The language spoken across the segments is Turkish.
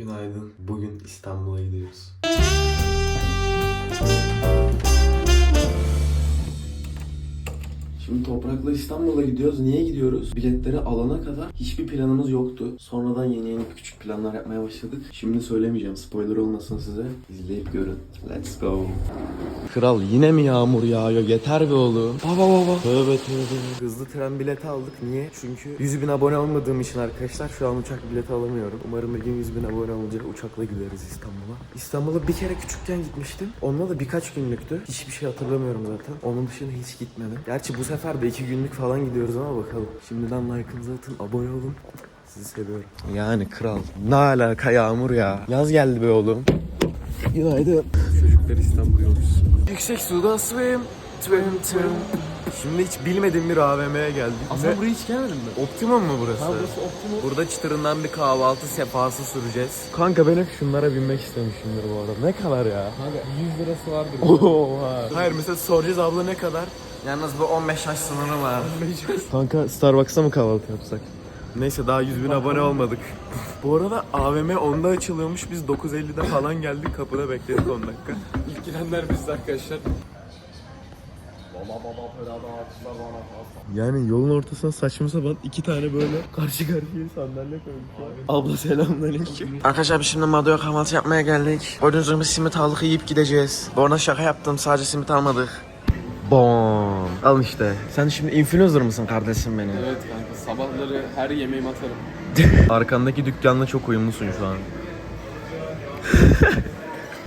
Günaydın. Bugün İstanbul'a gidiyoruz. Şimdi Toprak'la İstanbul'a gidiyoruz. Niye gidiyoruz? Biletleri alana kadar hiçbir planımız yoktu. Sonradan yeni yeni küçük planlar yapmaya başladık. Şimdi söylemeyeceğim. Spoiler olmasın size. İzleyip görün. Let's go. Kral yine mi yağmur yağıyor? Yeter be oğlum. Baba baba. Tövbe tövbe. Hızlı tren bileti aldık. Niye? Çünkü 100 bin abone olmadığım için arkadaşlar şu an uçak bileti alamıyorum. Umarım bir gün 100 bin abone olunca uçakla gideriz İstanbul'a. İstanbul'a bir kere küçükken gitmiştim. Onunla da birkaç günlüktü. Hiçbir şey hatırlamıyorum zaten. Onun dışında hiç gitmedim. Gerçi bu sefer de iki günlük falan gidiyoruz ama bakalım. Şimdiden like'ınızı atın, abone olun. Sizi seviyorum. Yani kral. Ne alaka yağmur ya. Yaz geldi be oğlum. Günaydın. Çocuklar İstanbul yolcusu. Yüksek suda swim. Twim twim. Şimdi hiç bilmediğim bir AVM'ye geldik. Aslında buraya hiç gelmedin mi? Optimum mu burası? Ha burası optimum. Burada çıtırından bir kahvaltı sefası süreceğiz. Kanka ben hep şunlara binmek istemişimdir bu arada. Ne kadar ya? Kanka 100 lirası vardır. Oha. Hayır mesela soracağız abla ne kadar? Yalnız bu 15 yaş sınırı var. Kanka Starbucks'a mı kahvaltı yapsak? Neyse daha 100 bin abone olmadık. bu arada AVM 10'da açılıyormuş. Biz 9.50'de falan geldik. Kapıda bekledik 10 dakika. İlk girenler biz arkadaşlar. Yani yolun ortasına saçma sapan iki tane böyle karşı karşıya sandalye koymuşlar. Abla selamünaleyküm. Arkadaşlar biz şimdi Mado'ya kahvaltı yapmaya geldik. Gördüğünüz gibi simit aldık yiyip gideceğiz. Bu arada şaka yaptım sadece simit almadık. Bom. Al işte. Sen şimdi influencer mısın kardeşim benim? Evet kanka sabahları her yemeğimi atarım. Arkandaki dükkanla çok uyumlusun şu an.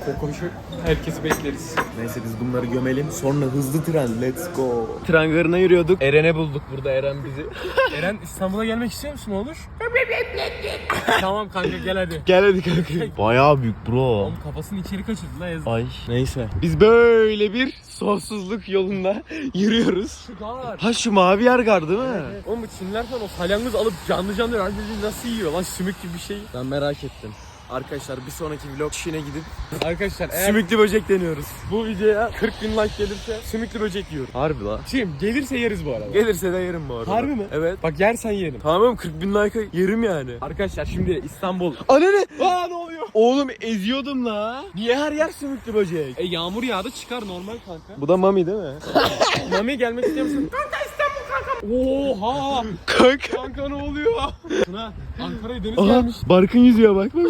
Kokoşu herkesi bekleriz. Neyse biz bunları gömelim. Sonra hızlı tren. Let's go. Tren garına yürüyorduk. Eren'e bulduk burada. Eren bizi. Eren İstanbul'a gelmek istiyor musun olur? tamam kanka gel hadi. Gel hadi kanka. Bayağı büyük bro. Oğlum kafasını içeri kaçırdı la yazık. Ay neyse. Biz böyle bir sonsuzluk yolunda yürüyoruz. Gar. Ha şu mavi yer gar değil mi? Oğlum bu Çinliler falan o salyangoz alıp canlı canlı nasıl yiyor lan sümük gibi bir şey. Ben merak ettim. Arkadaşlar bir sonraki vlog Çin'e gidip Arkadaşlar eğer sümüklü böcek deniyoruz. bu videoya 40 bin like gelirse sümüklü böcek yiyorum. Harbi la. Çin gelirse yeriz bu arada. Gelirse de yerim bu arada. Harbi mi? Evet. Bak yersen yerim. Tamam 40 bin like'a yerim yani. Arkadaşlar şimdi İstanbul. Ana ne? Aa ne oluyor? Oğlum eziyordum la. Niye her yer sümüklü böcek? E yağmur yağdı çıkar normal kanka. Bu da mami değil mi? Mami gelmek istiyor musun? Kanka. Oha. Kanka. Kanka ne oluyor? Tuna Ankara'ya deniz Aha gelmiş. Barkın yüzüyor bak. bak.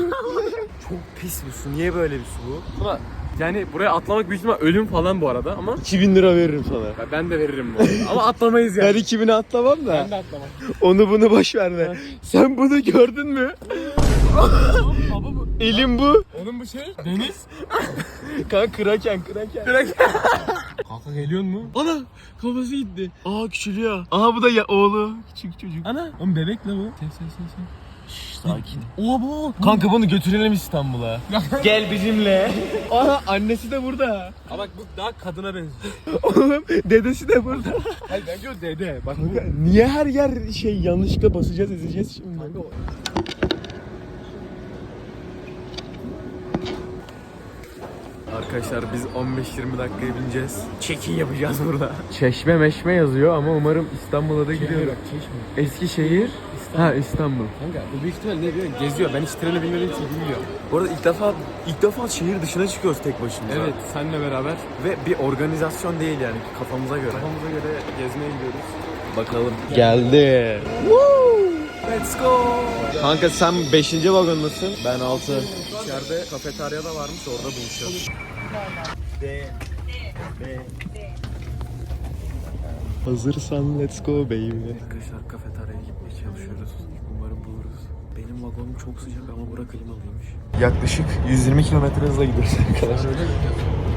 Çok pis bir su. Niye böyle bir su bu? Tuna yani buraya atlamak büyük ihtimal ölüm falan bu arada ama 2000 lira veririm sana. Ya ben de veririm bu arada. ama atlamayız Ben yani. 2000'e atlamam da. Ben de atlamam. Onu bunu boş ver de. Sen bunu gördün mü? Baba bu. Elim bu. Onun bu şey deniz. Kanka kraken kraken. Kanka geliyor mu? Ana kafası gitti. Aa küçülüyor. Aha bu da ya oğlu. Küçük çocuk. Ana. Oğlum bebek la bu. Sen sen sen sen. Sakin. Oha bu. Kanka bunu götürelim İstanbul'a. Gel bizimle. Aha annesi de burada. Aa bak bu daha kadına benziyor. Oğlum dedesi de burada. Hayır bence o dede. Bak bu. Kanka, Niye her yer şey yanlışlıkla basacağız ezeceğiz şimdi? Arkadaşlar biz 15-20 dakikaya bineceğiz. Check-in yapacağız burada. Çeşme meşme yazıyor ama umarım İstanbul'a da gidiyor. Bak çeşme. Eskişehir. Ha İstanbul. Kanka bu büyük ihtimal ne biliyor musun? Geziyor. Ben hiç treni bilmediğim için bilmiyorum. Bu arada ilk defa ilk defa şehir dışına çıkıyoruz tek başımıza. Evet senle beraber Ve bir organizasyon değil yani kafamıza göre. kafamıza göre gezmeye gidiyoruz. Bakalım. Geldi. Let's go. Kanka sen 5. vagondasın. Ben 6. İçeride kafeterya da varmış orada buluşacağız. Hazırsan let's go baby. Arkadaşlar kafeteryaya gitmeye çalışıyoruz. Umarım buluruz. Benim vagonum çok sıcak ama bura klimalıymış. Yaklaşık 120 kilometre hızla gidiyoruz arkadaşlar.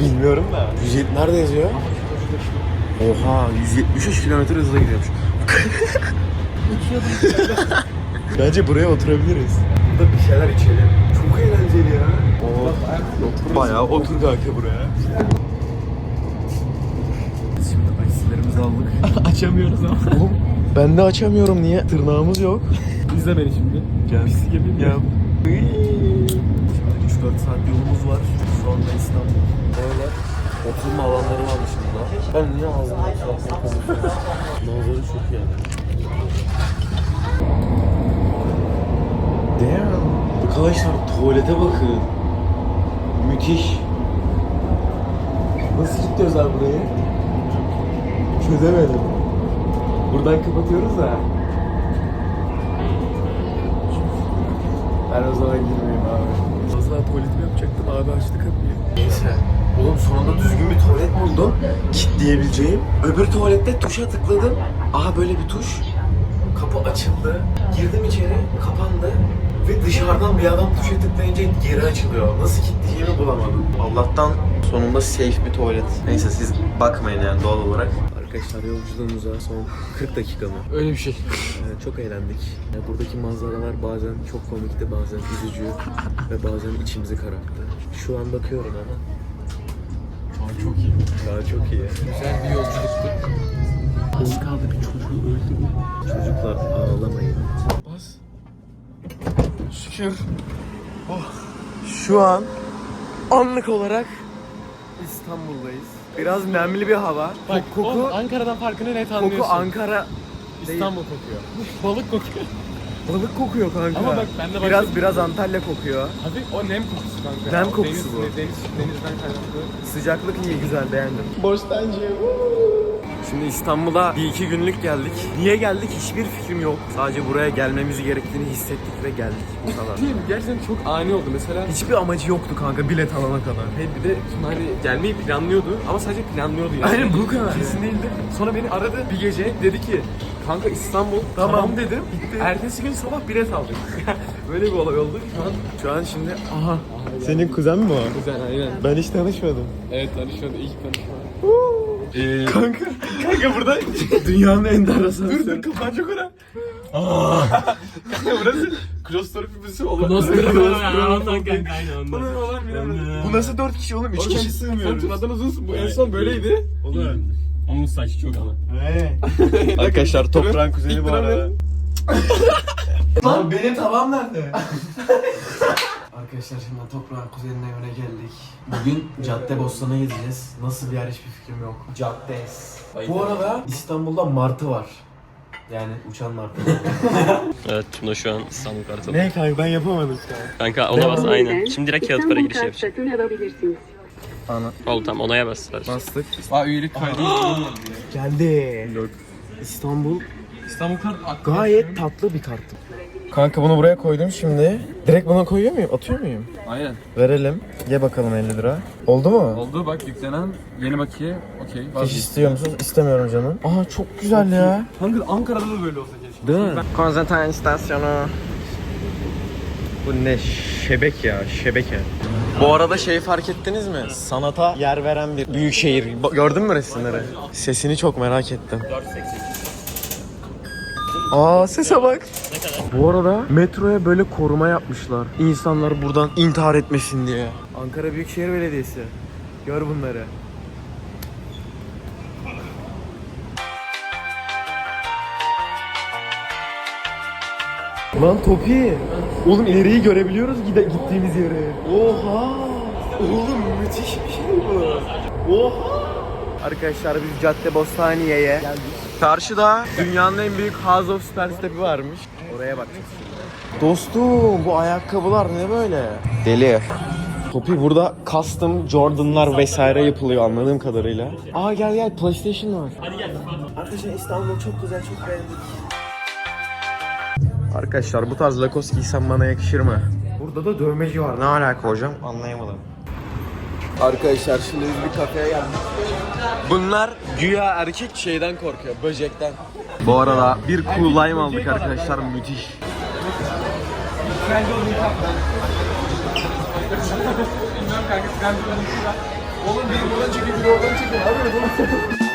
Bilmiyorum da. 170 nerede yazıyor? Oha 173 kilometre hızla gidiyormuş. Bence buraya oturabiliriz. Burada bir şeyler içelim. Çok eğlenceli ya. Oo. Bayağı otur kanka buraya. Şimdi ice'lerimizi aldık. Açamıyoruz ama. Oğlum ben de açamıyorum niye? Tırnağımız yok. İzle beni şimdi. Gel. Pislik yapayım Gel. ya. Şimdi 3-4 saat yolumuz var. Sonra İstanbul. Böyle oturma alanları varmış burada. Ben niye ağzımda konuşuyorum? Manzara çok iyi. Bu Arkadaşlar tuvalete bakın. Müthiş. Nasıl gidiyoruz abi burayı? Çözemedim. Buradan kapatıyoruz da. Ben o zaman girmeyeyim abi. Az daha tuvaletimi yapacaktım abi açtı kapıyı. Neyse. Oğlum sonunda düzgün bir tuvalet buldum. Kitleyebileceğim. Öbür tuvalette tuşa tıkladım. Aha böyle bir tuş. Kapı açıldı. Girdim içeri. Kapandı. Ve dışarıdan bir adam tuşa tıklayınca geri açılıyor. Nasıl kilitleyeceğimi bulamadım. Allah'tan sonunda safe bir tuvalet. Neyse siz bakmayın yani doğal olarak. Arkadaşlar yolculuğumuza son 40 dakika mı? Öyle bir şey. Ee, çok eğlendik. Ya buradaki manzaralar bazen çok komikti, bazen üzücü ve bazen içimizi kararttı. Şu an bakıyorum ama Şu an çok iyi. daha çok iyi. Güzel bir yolculuktu. Az kaldı bir çocuğu öldü Çocuklar ağlamayın. Şükür. Oh. Şu an anlık olarak İstanbul'dayız. Biraz nemli bir hava. Bak koku, o Ankara'dan farkını net anlıyorsun. koku Ankara İstanbul kokuyor. Balık kokuyor. balık kokuyor kanka. Ama bak bende başka biraz bir- biraz Antalya kokuyor. Hafif o nem kokusu kanka. Nem kokusu deniz, bu. Deniz, denizden kaynaklı. Sıcaklık iyi güzel beğendim. Bostancı. Şimdi İstanbul'a bir iki günlük geldik. Niye geldik hiçbir fikrim yok. Sadece buraya gelmemiz gerektiğini hissettik ve geldik. Bu kadar. Değil mi? Gerçekten çok ani oldu. Mesela Hiçbir amacı yoktu kanka bilet alana kadar. Hey bir de şimdi hani gelmeyi planlıyordu ama sadece planlıyordu yani. Aynen, bu kadar Kesin değildi. Sonra beni aradı bir gece dedi ki kanka İstanbul tamam, dedim. Gitti. Ertesi gün sabah bilet aldık. Böyle bir olay oldu. Şu an Şu an şimdi aha. Senin kuzen mi o? güzel aynen. Ben hiç tanışmadım. Evet tanışmadı ilk tanışma. Kanka, kanka burada dünyanın en enteresan. Dur dur kapanacak ora. Kanka burası klostrofobisi olur. Bu ne olan bilemedim. Bu nasıl dört kişi oğlum? Üç Oğlum, kişi Sen sığmıyoruz. tırnadan uzunsun. Bu en son böyleydi. Olur. Onun saçı çok ama. Arkadaşlar toprağın kuzeni bu arada. Lan benim tavam nerede? Arkadaşlar şimdi toprağın kuzeninin evine geldik. Bugün Cadde Bostan'a gideceğiz. Nasıl bir yer hiçbir fikrim yok. Caddes. Bu arada İstanbul'da martı var. Yani uçan martı. Evet Tuna şu an İstanbul kartı. ne kanka ben yapamadım Kanka ona bas aynen. Şimdi direkt kağıt para giriş yapacağım. satın alabilirsiniz. Oldu tamam onaya bas. Ver. Bastık. Aa üyelik kaydı. Geldi. İstanbul İstanbul kart gayet tatlı bir karttı. Kanka bunu buraya koydum şimdi. Direkt buna koyuyor muyum? Atıyor muyum? Aynen. Verelim. Ye bakalım 50 lira. Oldu mu? Oldu bak yüklenen yeni bakiye. Okey. Fiş istiyor musunuz? İstemiyorum canım. Aa çok güzel ya. Kanka Ankara'da da böyle olsa keşke. Değil mi? Konstantin istasyonu. Bu ne şebek ya şebeke. Bu arada şey fark ettiniz mi? Sanata yer veren bir büyük şehir. Gördün mü resimleri? Sesini çok merak ettim. Aa sese bak. Bu arada metroya böyle koruma yapmışlar. İnsanlar buradan intihar etmesin diye. Ankara Büyükşehir Belediyesi. Gör bunları. Lan Topi. Oğlum ileriyi görebiliyoruz gide gittiğimiz yere. Oha. Oğlum müthiş bir şey bu. Oha. Arkadaşlar biz Cadde Bostaniye'ye geldik. Karşıda dünyanın en büyük House of Superstep'i varmış. Oraya bakacağız şimdi. Dostum bu ayakkabılar ne böyle? Deli. Topi burada custom Jordan'lar vesaire yapılıyor anladığım kadarıyla. Aa gel gel PlayStation var. Hadi gel. Arkadaşlar İstanbul çok güzel çok beğendik. Arkadaşlar bu tarz Lacoste giysem bana yakışır mı? Burada da dövmeci var. Ne alaka hocam? Anlayamadım. Arkadaşlar şimdi biz bir kafeye geldik. Bunlar güya erkek şeyden korkuyor, böcekten. Bu arada bir cool lime aldık arkadaşlar, müthiş. Bilmiyorum biri buradan çekiyor, biri oradan çekiyor. Oğlum?